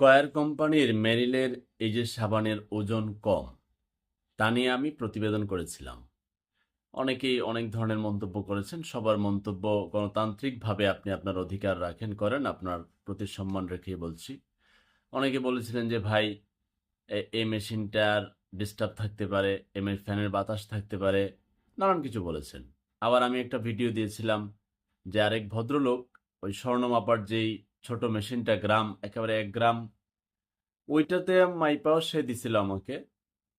Square কোম্পানির মেরিলের এই যে সাবানের ওজন কম, তা নিয়ে আমি প্রতিবেদন করেছিলাম। অনেকেই অনেক ধরনের মন্তব্য করেছেন। সবার মন্তব্য গণতান্ত্রিকভাবে আপনি আপনার অধিকার রাখেন, করেন, আপনার প্রতি সম্মান রেখে বলছি। অনেকে বলেছিলেন যে, ভাই, এ- এই মেশিনটার ডিস্টার্ব থাকতে পারে, এম ফ্যানের বাতাস থাকতে পারে। নানান কিছু বলেছেন। আবার আমি একটা ভিডিও দিয়েছিলাম যে আরেক ভদ্রলোক ওই স্বর্ণ মাপার যেই ছোট মেশিনটা গ্রাম, একেবারে এক গ্রাম। ওইটাতে মাইপাও সে দিছিল আমাকে,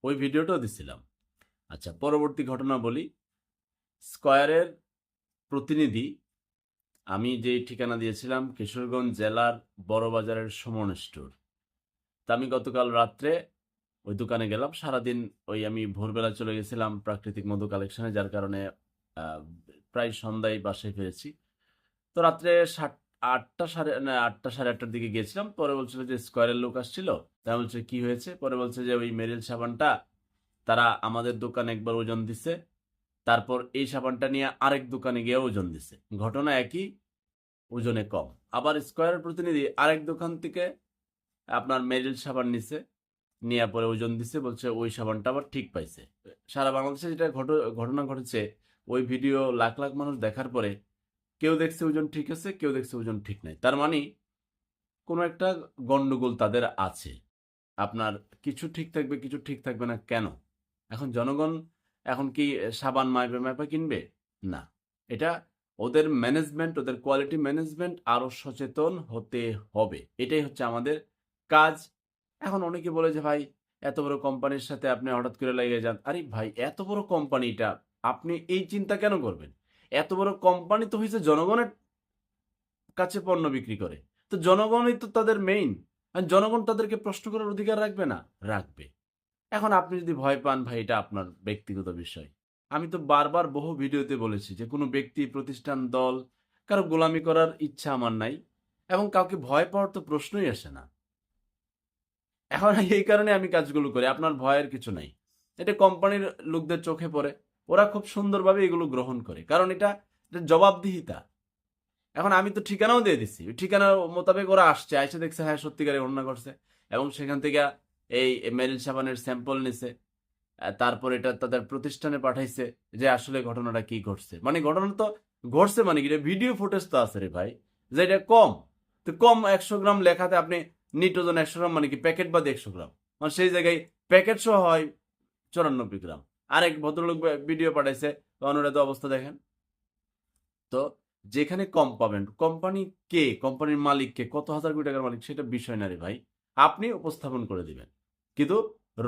ওই ভিডিওটাও দিছিলাম। আচ্ছা পরবর্তী ঘটনা বলি। স্কয়ারের প্রতিনিধি, আমি যেই ঠিকানা দিয়েছিলাম, কিশোরগঞ্জ জেলার বড়বাজারের সমন স্টোর। তা আমি গতকাল রাত্রে ওই দোকানে গেলাম। সারাদিন ওই আমি ভোরবেলা চলে গেছিলাম প্রাকৃতিক মধু কালেকশনে, যার কারণে প্রায় সন্ধ্যায় বাসায় ফিরেছি। তো রাত্রে সাত আটটা সাড়ে না, আটটা সাড়ে আটটার দিকে গিয়েছিলাম। পরে বলছিল যে স্কোয়ারের লোক আসছিল। তাই বলছে, কি হয়েছে? পরে বলছে যে, ওই মেরিল সাবানটা তারা আমাদের দোকানে একবার ওজন দিছে। তারপর এই সাবানটা নিয়ে আরেক দোকানে গিয়ে ওজন দিছে। ঘটনা একই, ওজনে কম। আবার স্কোয়ারের প্রতিনিধি আরেক দোকান থেকে আপনার মেরিল সাবান নিছে, নিয়ে পরে ওজন দিছে, বলছে, ওই সাবানটা আবার ঠিক পাইছে। সারা বাংলাদেশে যেটা ঘট- ঘটনা ঘটেছে, ওই ভিডিও লাখ লাখ মানুষ দেখার পরে কেউ দেখছে ওজন ঠিক আছে, কেউ দেখছে ওজন ঠিক নাই। তার মানে কোনো একটা গন্ডগোল তাদের আছে। আপনার কিছু ঠিক থাকবে, কিছু ঠিক থাকবে না কেন? এখন জনগণ এখন কি সাবান মাইপে মাইপে কিনবে? না। এটা ওদের ম্যানেজমেন্ট ওদের কোয়ালিটি ম্যানেজমেন্ট আরও সচেতন হতে হবে। এটাই হচ্ছে আমাদের কাজ। এখন অনেকে বলে যে, ভাই, এত বড় কোম্পানির সাথে আপনি হঠাৎ করে লেগে যান। আরে ভাই, এত বড় কোম্পানিটা আপনি এই চিন্তা কেন করবেন? এত বড় কোম্পানি তো হয়েছে জনগণের কাছে পণ্য বিক্রি করে। তো জনগণই তো তাদের মেইন আর জনগণ তাদেরকে প্রশ্ন করার অধিকার রাখবে না? রাখবে। এখন আপনি যদি ভয় পান ভাই, এটা আপনার ব্যক্তিগত বিষয়। আমি তো বারবার বহু ভিডিওতে বলেছি যে কোনো ব্যক্তি, প্রতিষ্ঠান, দল, কারও গোলামি করার ইচ্ছা আমার নাই এবং কাউকে ভয় পাওয়ার তো প্রশ্নই আসে না। এখন এই কারণে আমি কাজগুলো করি। আপনার ভয়ের কিছু নাই। এটা কোম্পানির লোকদের চোখে পড়ে। ওরা খুব সুন্দরভাবে এগুলো গ্রহণ করে। কারণ এটা জবাবদিহিতা। এখন আমি তো ঠিকানাও দিয়ে দিচ্ছি ওই ঠিকানা মোতাবেক ওরা আসছে এসে দেখছে হ্যাঁ সত্যিকারে ঘটনা করছে এবং সেখান থেকে এই মেরিল সাবানের স্যাম্পল নিছে। তারপর এটা তাদের প্রতিষ্ঠানে পাঠাইছে যে আসলে ঘটনাটা কি ঘটছে। মানে ঘটনা তো ঘটছে মানে কি? ভিডিও ফুটেজ তো আছে রে ভাই, যে এটা কম। তো কম একশো গ্রাম লেখাতে আপনি নিটোজন একশো গ্রাম মানে কি প্যাকেট বাদে একশো গ্রাম। মানে সেই জায়গায় প্যাকেট সহ হয় চুরানব্বই গ্রাম। আরেক ভদ্রলোক ভিডিও পাঠাইছে তো অবস্থা দেখেন। তো যেখানে কম পাবেন কোম্পানি কে কোম্পানির মালিক কে, কত হাজার কোটি টাকার মালিক, সেটা বিষয় না রে ভাই। আপনি উপস্থাপন করে দিবেন। কিন্তু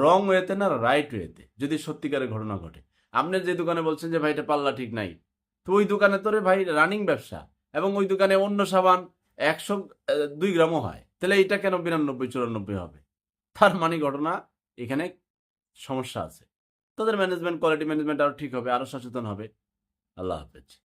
রং ওয়েতে না রাইট ওয়েতে যদি সত্যিকারের ঘটনা ঘটে। আপনি যে দোকানে বলছেন যে, ভাই, এটা পাল্লা ঠিক নাই। তো ওই দোকানে তো রে ভাই রানিং ব্যবসা। এবং ওই দোকানে অন্য সাবান একশো দুই গ্রামও হয়। তাহলে এটা কেন বিরানব্বই, চুরানব্বই হবে? তার মানে ঘটনা এখানে সমস্যা আছে। তাদের ম্যানেজমেন্ট কোয়ালিটি ম্যানেজমেন্ট আরও ঠিক হবে আরও সচেতন হবে। আল্লাহ হাফেজ।